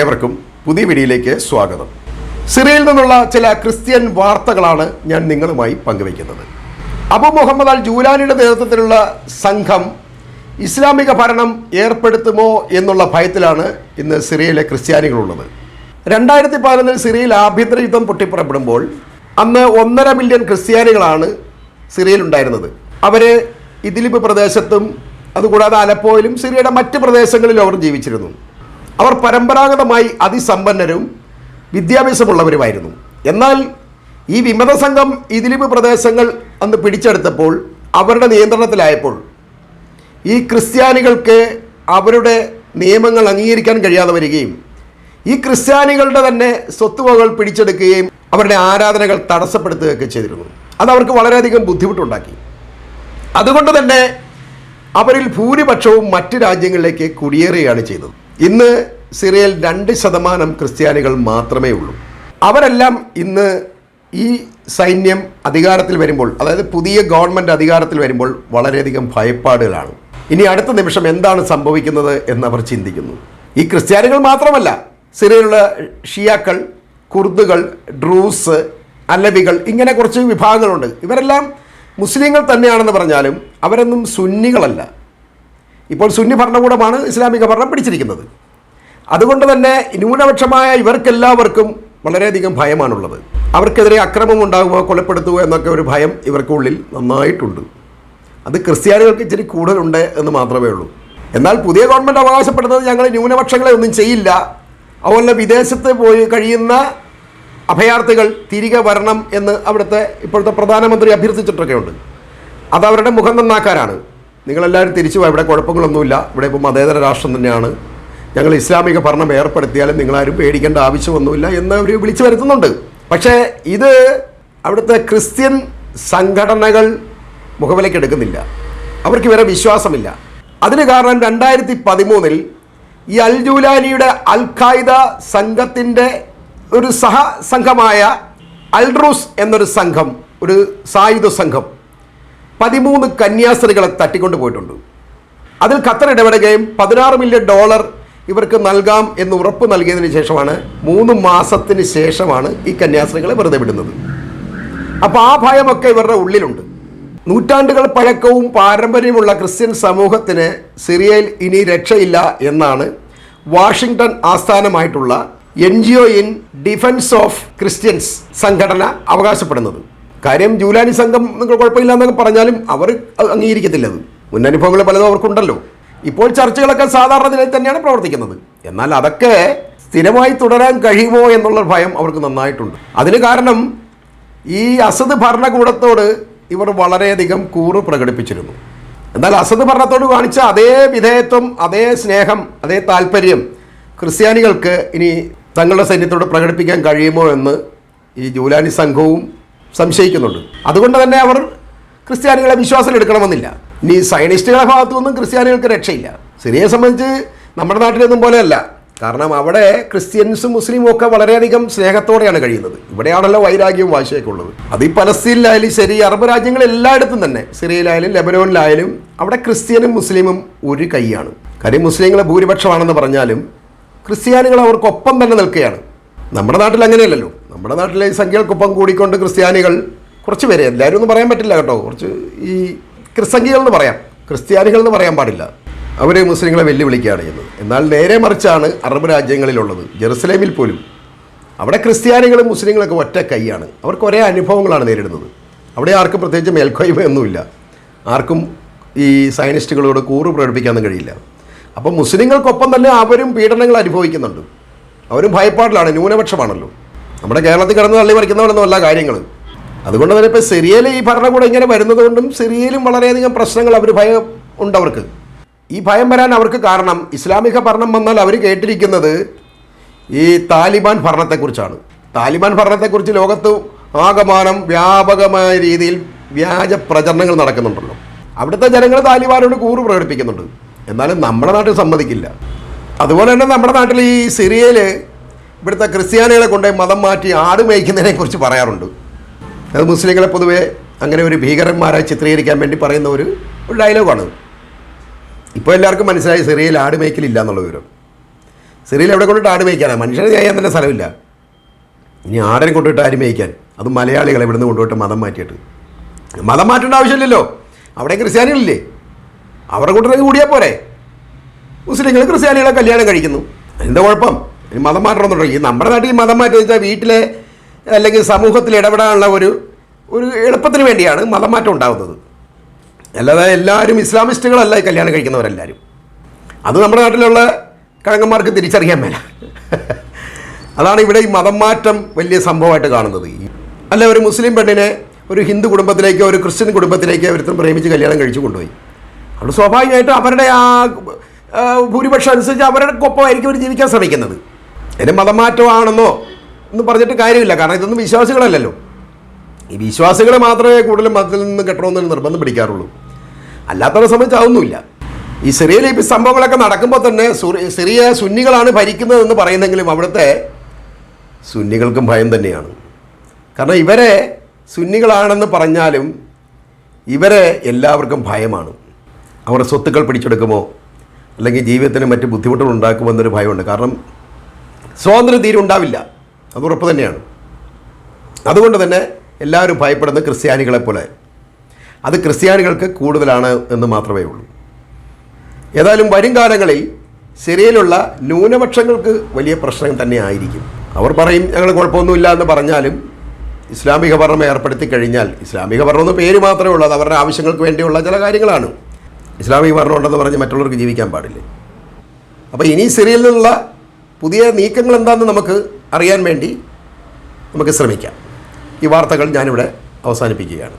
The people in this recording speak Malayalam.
ഏവർക്കും പുതിയ വീഡിയോയിലേക്ക് സ്വാഗതം. സിറിയയിൽ നിന്നുള്ള ചില ക്രിസ്ത്യൻ വാർത്തകളാണ് ഞാൻ നിങ്ങളുമായി പങ്കുവയ്ക്കുന്നത്. അബു മുഹമ്മദ് അൽ ജൂലാനിയുടെ നേതൃത്വത്തിലുള്ള സംഘം ഇസ്ലാമിക ഭരണം ഏർപ്പെടുത്തുമോ എന്നുള്ള ഭയത്തിലാണ് ഇന്ന് സിറിയയിലെ ക്രിസ്ത്യാനികളുള്ളത്. രണ്ടായിരത്തി പതിനൊന്നിൽ സിറിയയിൽ ആഭ്യന്തര യുദ്ധം പൊട്ടിപ്പുറപ്പെടുമ്പോൾ അന്ന് ഒന്നര മില്യൺ ക്രിസ്ത്യാനികളാണ് സിറിയയിൽ ഉണ്ടായിരുന്നത് അവർ ഇദിലിബ് പ്രദേശത്തും അതുകൂടാതെ അലപ്പോയിലും സിറിയയുടെ മറ്റ് പ്രദേശങ്ങളിലും അവർ ജീവിച്ചിരുന്നു. അവർ പരമ്പരാഗതമായി അതിസമ്പന്നരും വിദ്യാഭ്യാസമുള്ളവരുമായിരുന്നു. എന്നാൽ ഈ വിമത സംഘം ഇദിലിബ് പ്രദേശങ്ങൾ അന്ന് പിടിച്ചെടുത്തപ്പോൾ അവരുടെ നിയന്ത്രണത്തിലായപ്പോൾ ഈ ക്രിസ്ത്യാനികൾക്ക് അവരുടെ നിയമങ്ങൾ അംഗീകരിക്കാൻ കഴിയാതെ വരികയും ഈ ക്രിസ്ത്യാനികളുടെ തന്നെ സ്വത്തുവകൾ പിടിച്ചെടുക്കുകയും അവരുടെ ആരാധനകൾ തടസ്സപ്പെടുത്തുകയൊക്കെ ചെയ്തിരുന്നു. അത് അവർക്ക് വളരെയധികം ബുദ്ധിമുട്ടുണ്ടാക്കി. അതുകൊണ്ട് തന്നെ അവരിൽ ഭൂരിപക്ഷവും മറ്റ് രാജ്യങ്ങളിലേക്ക് കുടിയേറുകയാണ് ചെയ്തത്. ഇന്ന് സിറിയയിൽ രണ്ട് ശതമാനം ക്രിസ്ത്യാനികൾ മാത്രമേ ഉള്ളൂ. അവരെല്ലാം ഇന്ന് ഈ സൈന്യം അധികാരത്തിൽ വരുമ്പോൾ അതായത് പുതിയ ഗവൺമെന്റ് അധികാരത്തിൽ വരുമ്പോൾ വളരെയധികം ഭയപ്പാടുകളാണ്. ഇനി അടുത്ത നിമിഷം എന്താണ് സംഭവിക്കുന്നത് എന്നവർ ചിന്തിക്കുന്നു. ഈ ക്രിസ്ത്യാനികൾ മാത്രമല്ല സിറിയയിലുള്ള ഷിയാക്കൾ കുർദുകൾ ഡ്രൂസ് അലബികൾ ഇങ്ങനെ കുറച്ച് വിഭാഗങ്ങളുണ്ട്. ഇവരെല്ലാം മുസ്ലിങ്ങൾ തന്നെയാണെന്ന് പറഞ്ഞാലും അവരൊന്നും സുന്നികളല്ല. ഇപ്പോൾ സുന്നി ഭരണകൂടമാണ് ഇസ്ലാമിക ഭരണം പിടിച്ചിരിക്കുന്നത്. അതുകൊണ്ട് തന്നെ ന്യൂനപക്ഷമായ ഇവർക്കെല്ലാവർക്കും വളരെയധികം ഭയമാണുള്ളത്. അവർക്കെതിരെ അക്രമം ഉണ്ടാകുമോ കൊലപ്പെടുത്തുമോ എന്നൊക്കെ ഒരു ഭയം ഇവർക്കുള്ളിൽ നന്നായിട്ടുണ്ട്. അത് ക്രിസ്ത്യാനികൾക്ക് ഇച്ചിരി കൂടുതലുണ്ട് എന്ന് മാത്രമേ ഉള്ളൂ. എന്നാൽ പുതിയ ഗവൺമെന്റ് അവകാശപ്പെടുന്നത് ഞങ്ങൾ ന്യൂനപക്ഷങ്ങളെ ഒന്നും ചെയ്യില്ല. അതുപോലെ വിദേശത്ത് പോയി കഴിയുന്ന അഭയാർത്ഥികൾ തിരികെ വരണം എന്ന് അവിടുത്തെ ഇപ്പോഴത്തെ പ്രധാനമന്ത്രി അഭ്യർത്ഥിച്ചിട്ടൊക്കെ ഉണ്ട് അത് അവരുടെ മുഖം നന്നാക്കാനാണ്. നിങ്ങളെല്ലാവരും തിരിച്ചു പോയി ഇവിടെ കുഴപ്പങ്ങളൊന്നുമില്ല. ഇവിടെ ഇപ്പോൾ മതേതര രാഷ്ട്രം തന്നെയാണ്. ഞങ്ങൾ ഇസ്ലാമിക ഭരണം ഏർപ്പെടുത്തിയാലും നിങ്ങളാരും പേടിക്കേണ്ട ആവശ്യമൊന്നുമില്ല എന്ന് അവർ വിളിച്ചു വരുത്തുന്നുണ്ട്. പക്ഷേ ഇത് അവിടുത്തെ ക്രിസ്ത്യൻ സംഘടനകൾ മുഖവിലേക്ക് എടുക്കുന്നില്ല. അവർക്ക് ഇവരെ വിശ്വാസമില്ല. അതിന് കാരണം രണ്ടായിരത്തി പതിമൂന്നിൽ ഈ അൽ ജൂലാനിയുടെ അൽ ഖായിദ സംഘത്തിന്റെ ഒരു സഹ സംഘമായ അൽഡ്രൂസ് എന്നൊരു സംഘം ഒരു സായുധ സംഘം പതിമൂന്ന് കന്യാസ്ത്രീകളെ തട്ടിക്കൊണ്ട് പോയിട്ടുണ്ട്. അതിൽ ഖത്തർ ഇടപെടുകയും പതിനാറ് മില്യൺ ഡോളർ ഇവർക്ക് നൽകാം എന്ന് ഉറപ്പ് നൽകിയതിന് ശേഷമാണ് മൂന്ന് മാസത്തിന് ശേഷമാണ് ഈ കന്യാസ്ത്രീകളെ വെറുതെ വിടുന്നത്. അപ്പോൾ ആ ഭയമൊക്കെ ഇവരുടെ ഉള്ളിലുണ്ട്. നൂറ്റാണ്ടുകൾ പഴക്കവും പാരമ്പര്യമുള്ള ക്രിസ്ത്യൻ സമൂഹത്തിന് സിറിയയിൽ ഇനി രക്ഷയില്ല എന്നാണ് Washington ആസ്ഥാനമായിട്ടുള്ള N G O in defense of Christians സംഘടന അവകാശപ്പെടുന്നത്. കാര്യം ജൂലാനി സംഘം നിങ്ങൾ കുഴപ്പമില്ല എന്നൊക്കെ പറഞ്ഞാലും അവർ അംഗീകരിക്കത്തില്ല അത്. മുന്നനുഭവങ്ങൾ പലതും അവർക്കുണ്ടല്ലോ ഇപ്പോൾ ചർച്ചകളൊക്കെ സാധാരണ നിലയിൽ തന്നെയാണ് പ്രവർത്തിക്കുന്നത്. എന്നാൽ അതൊക്കെ സ്ഥിരമായി തുടരാൻ കഴിയുമോ എന്നുള്ള ഭയം അവർക്ക് നന്നായിട്ടുണ്ട്. അതിന് കാരണം ഈ അസദ് ഭരണകൂടത്തോട് ഇവർ വളരെയധികം കൂറ് പ്രകടിപ്പിച്ചിരുന്നു. എന്നാൽ അസദ് ഭരണത്തോട് കാണിച്ച അതേ വിധേയത്വം അതേ സ്നേഹം അതേ താല്പര്യം ക്രിസ്ത്യാനികൾക്ക് ഇനി തങ്ങളുടെ സൈന്യത്തോട് പ്രകടിപ്പിക്കാൻ കഴിയുമോ എന്ന് ഈ ജൂലാനി സംഘവും സംശയിക്കുന്നുണ്ട്. അതുകൊണ്ട് തന്നെ അവർ ക്രിസ്ത്യാനികളെ വിശ്വാസം വിശ്വാസത്തിലെടുക്കണമെന്നില്ല ഇനി സൈനിസ്റ്റുകളുടെ ഭാഗത്തുനിന്നും ക്രിസ്ത്യാനികൾക്ക് രക്ഷയില്ല. സിറിയയെ സംബന്ധിച്ച് നമ്മുടെ നാട്ടിലൊന്നും പോലെയല്ല. കാരണം അവിടെ ക്രിസ്ത്യൻസും മുസ്ലിമും ഒക്കെ വളരെയധികം സ്നേഹത്തോടെയാണ് കഴിയുന്നത്. ഇവിടെയാണല്ലോ വൈരാഗ്യവും വാശിയൊക്കെ ഉള്ളത്. അത് ഈ പലസ്തീനിലായാലും ശരി അറബ് രാജ്യങ്ങൾ എല്ലായിടത്തും തന്നെ. സിറിയയിലായാലും ലെബനോനിലായാലും അവിടെ ക്രിസ്ത്യനും മുസ്ലിമും ഒരു കൈയാണ്. കാര്യം മുസ്ലിങ്ങളെ ഭൂരിപക്ഷമാണെന്ന് പറഞ്ഞാലും ക്രിസ്ത്യാനികൾ അവർക്കൊപ്പം തന്നെ നിൽക്കുകയാണ്. നമ്മുടെ നാട്ടിൽ അങ്ങനെയല്ലല്ലോ. നമ്മുടെ നാട്ടിലെ ഈ സംഖ്യകൾക്കൊപ്പം കൂടിക്കൊണ്ട് ക്രിസ്ത്യാനികൾ കുറച്ച് പേരെ എല്ലാവരും ഒന്നും പറയാൻ പറ്റില്ല കേട്ടോ. കുറച്ച് ഈ ക്രിസ്സംഖ്യകൾ എന്ന് പറയാം. ക്രിസ്ത്യാനികൾ എന്ന് പറയാൻ പാടില്ല. അവർ മുസ്ലിങ്ങളെ വെല്ലുവിളിക്കുകയാണ് ചെയ്യുന്നത് എന്നാൽ നേരെ മറിച്ചാണ് അറബ് രാജ്യങ്ങളിലുള്ളത്. ജെറുസലേമിൽ പോലും. അവിടെ ക്രിസ്ത്യാനികളും മുസ്ലിങ്ങളൊക്കെ ഒറ്റ കൈയാണ്. അവർക്ക് ഒരേ അനുഭവങ്ങളാണ് നേരിടുന്നത്. അവിടെ ആർക്കും പ്രത്യേകിച്ച് മേൽക്കോയ്മയൊന്നുമില്ല. ആർക്കും ഈ സയനിസ്റ്റുകളോട് കൂറ് പ്രകടിപ്പിക്കാനൊന്നും കഴിയില്ല. അപ്പോൾ മുസ്ലിങ്ങൾക്കൊപ്പം തന്നെ അവരും പീഡനങ്ങൾ അനുഭവിക്കുന്നുണ്ട്. അവരും ഭയപ്പാടിലാണ് ന്യൂനപക്ഷമാണല്ലോ. നമ്മുടെ കേരളത്തിൽ കിടന്ന് തള്ളി മറിക്കുന്നവരൊന്നുമല്ല കാര്യങ്ങൾ അതുകൊണ്ട് തന്നെ ഇപ്പോൾ സിറിയയിൽ ഈ ഭരണകൂടം ഇങ്ങനെ വരുന്നത് കൊണ്ടും സിറിയയിലും വളരെയധികം പ്രശ്നങ്ങൾ അവർ ഭയം ഉണ്ട് അവർക്ക്. ഈ ഭയം വരാൻ അവർക്ക് കാരണം ഇസ്ലാമിക ഭരണം വന്നാൽ അവർ കേട്ടിരിക്കുന്നത് ഈ താലിബാൻ ഭരണത്തെക്കുറിച്ചാണ്. താലിബാൻ ഭരണത്തെക്കുറിച്ച് ലോകത്ത് ആകമാനം വ്യാപകമായ രീതിയിൽ വ്യാജ പ്രചരണങ്ങൾ നടക്കുന്നുണ്ടല്ലോ. അവിടുത്തെ ജനങ്ങൾ താലിബാനോട് കൂറ് പ്രകടിപ്പിക്കുന്നുണ്ട്. എന്നാലും നമ്മുടെ നാട്ടിൽ സമ്മതിക്കില്ല. അതുപോലെ തന്നെ നമ്മുടെ നാട്ടിൽ ഈ സിറിയയിൽ ഇവിടുത്തെ ക്രിസ്ത്യാനികളെ കൊണ്ട് മതം മാറ്റി ആട് മേയ്ക്കുന്നതിനെ കുറിച്ച് പറയാറുണ്ട്. അത് മുസ്ലിങ്ങളെ പൊതുവെ അങ്ങനെ ഒരു ഭീകരന്മാരായി ചിത്രീകരിക്കാൻ വേണ്ടി പറയുന്ന ഒരു ഡയലോഗാണ്. ഇപ്പോൾ എല്ലാവർക്കും മനസ്സിലായി സിറിയയിൽ ആട് മേയ്ക്കലില്ല എന്നുള്ള വിവരം. സിറിയയിൽ എവിടെ കൊണ്ടിട്ട് ആട് മേയ്ക്കാനാണ് മനുഷ്യനെ ചെയ്യാൻ തന്നെ സ്ഥലമില്ല. ഇനി ആടിനെ കൊണ്ടുപോയിട്ട് ആരും മേയ്ക്കാൻ? അത് മലയാളികളെ ഇവിടുന്ന് കൊണ്ടുപോയിട്ട് മതം മാറ്റിയിട്ട്. മതം മാറ്റേണ്ട ആവശ്യമില്ലല്ലോ. അവിടെ ക്രിസ്ത്യാനികളില്ലേ? അവരുടെ കൂട്ടത്തിൽ കൂടിയാൽ പോരെ. മുസ്ലിങ്ങൾ ക്രിസ്ത്യാനികളെ കല്യാണം കഴിക്കുന്നു. എന്താ കുഴപ്പം? മതം മാറ്റണമെന്നുണ്ടെങ്കിൽ ഈ നമ്മുടെ നാട്ടിൽ മതം മാറ്റം വെച്ചാൽ വീട്ടിലെ അല്ലെങ്കിൽ സമൂഹത്തിൽ ഇടപെടാനുള്ള ഒരു ഒരു എളുപ്പത്തിന് വേണ്ടിയാണ് മതമാറ്റം ഉണ്ടാകുന്നത് അല്ലാതെ എല്ലാവരും ഇസ്ലാമിസ്റ്റുകളല്ല കല്യാണം കഴിക്കുന്നവരെല്ലാവരും അത് നമ്മുടെ നാട്ടിലുള്ള കഴങ്ങന്മാർക്ക് തിരിച്ചറിയാൻ മേല. അതാണ് ഇവിടെ ഈ മതം മാറ്റം വലിയ സംഭവമായിട്ട് കാണുന്നത്. അല്ല ഒരു മുസ്ലിം പെണ്ണിനെ ഒരു ഹിന്ദു കുടുംബത്തിലേക്കോ ഒരു ക്രിസ്ത്യൻ കുടുംബത്തിലേക്കോ ഒരുത്തം പ്രേമിച്ച് കല്യാണം കഴിച്ചു കൊണ്ടുപോയി. അവിടെ സ്വാഭാവികമായിട്ടും അവരുടെ ആ, ഭൂരിപക്ഷം അനുസരിച്ച് അവരുടെ ഒപ്പമായിരിക്കും അവർ ജീവിക്കാൻ ശ്രമിക്കുന്നത്. അതിന് മതമാറ്റമാണെന്നോ എന്ന് പറഞ്ഞിട്ട് കാര്യമില്ല. കാരണം ഇതൊന്നും വിശ്വാസികളല്ലല്ലോ. ഈ വിശ്വാസികളെ മാത്രമേ കൂടുതലും മതത്തിൽ നിന്ന് കെട്ടണമെന്ന് നിർബന്ധം പിടിക്കാറുള്ളൂ. അല്ലാത്തവരെ സംബന്ധിച്ച് അതൊന്നുമില്ല. ഈ സിറിയയിൽ ഇപ്പോൾ സംഭവങ്ങളൊക്കെ നടക്കുമ്പോൾ തന്നെ സുറി- സിറിയ സുന്നികളാണ് ഭരിക്കുന്നതെന്ന് പറയുന്നെങ്കിലും അവിടുത്തെ സുന്നികൾക്കും ഭയം തന്നെയാണ്. കാരണം ഇവരെ സുന്നികളാണെന്ന് പറഞ്ഞാലും ഇവരെ എല്ലാവർക്കും ഭയമാണ്. അവരുടെ സ്വത്തുക്കൾ പിടിച്ചെടുക്കുമോ? അല്ലെങ്കിൽ ജീവിതത്തിന് മറ്റ് ബുദ്ധിമുട്ടുകൾ ഉണ്ടാക്കുമോ എന്നൊരു ഭയമുണ്ട്. കാരണം സ്വാതന്ത്ര്യം തീരെ ഉണ്ടാവില്ല. അത് ഉറപ്പ് തന്നെയാണ്. അതുകൊണ്ട് തന്നെ എല്ലാവരും ഭയപ്പെടുന്ന ക്രിസ്ത്യാനികളെ പോലെ. അത് ക്രിസ്ത്യാനികൾക്ക് കൂടുതലാണ് എന്ന് മാത്രമേ ഉള്ളൂ. ഏതായാലും വരും കാലങ്ങളിൽ സിറിയയിലുള്ള ന്യൂനപക്ഷങ്ങൾക്ക് വലിയ പ്രശ്നം തന്നെ ആയിരിക്കും. അവർ പറയും ഞങ്ങൾ കുഴപ്പമൊന്നുമില്ല എന്ന് പറഞ്ഞാലും ഇസ്ലാമിക ഭരണം ഏർപ്പെടുത്തി കഴിഞ്ഞാൽ ഇസ്ലാമിക ഭരണം എന്ന് പേര് മാത്രമേ ഉള്ളൂ. അത് അവരുടെ ആവശ്യങ്ങൾക്ക് വേണ്ടിയുള്ള ചില കാര്യങ്ങളാണ്. ഇസ്ലാമിക ഭരണം ഉണ്ടെന്ന് പറഞ്ഞ് മറ്റുള്ളവർക്ക് ജീവിക്കാൻ പാടില്ലേ. അപ്പോൾ ഇനി സിറിയയിൽ നിന്നുള്ള പുതിയ നീക്കങ്ങൾ എന്താണെന്ന് നമുക്ക് അറിയാൻ വേണ്ടി നമുക്ക് ശ്രമിക്കാം. ഈ വാർത്തകൾ ഞാനിവിടെ അവസാനിപ്പിക്കുകയാണ്.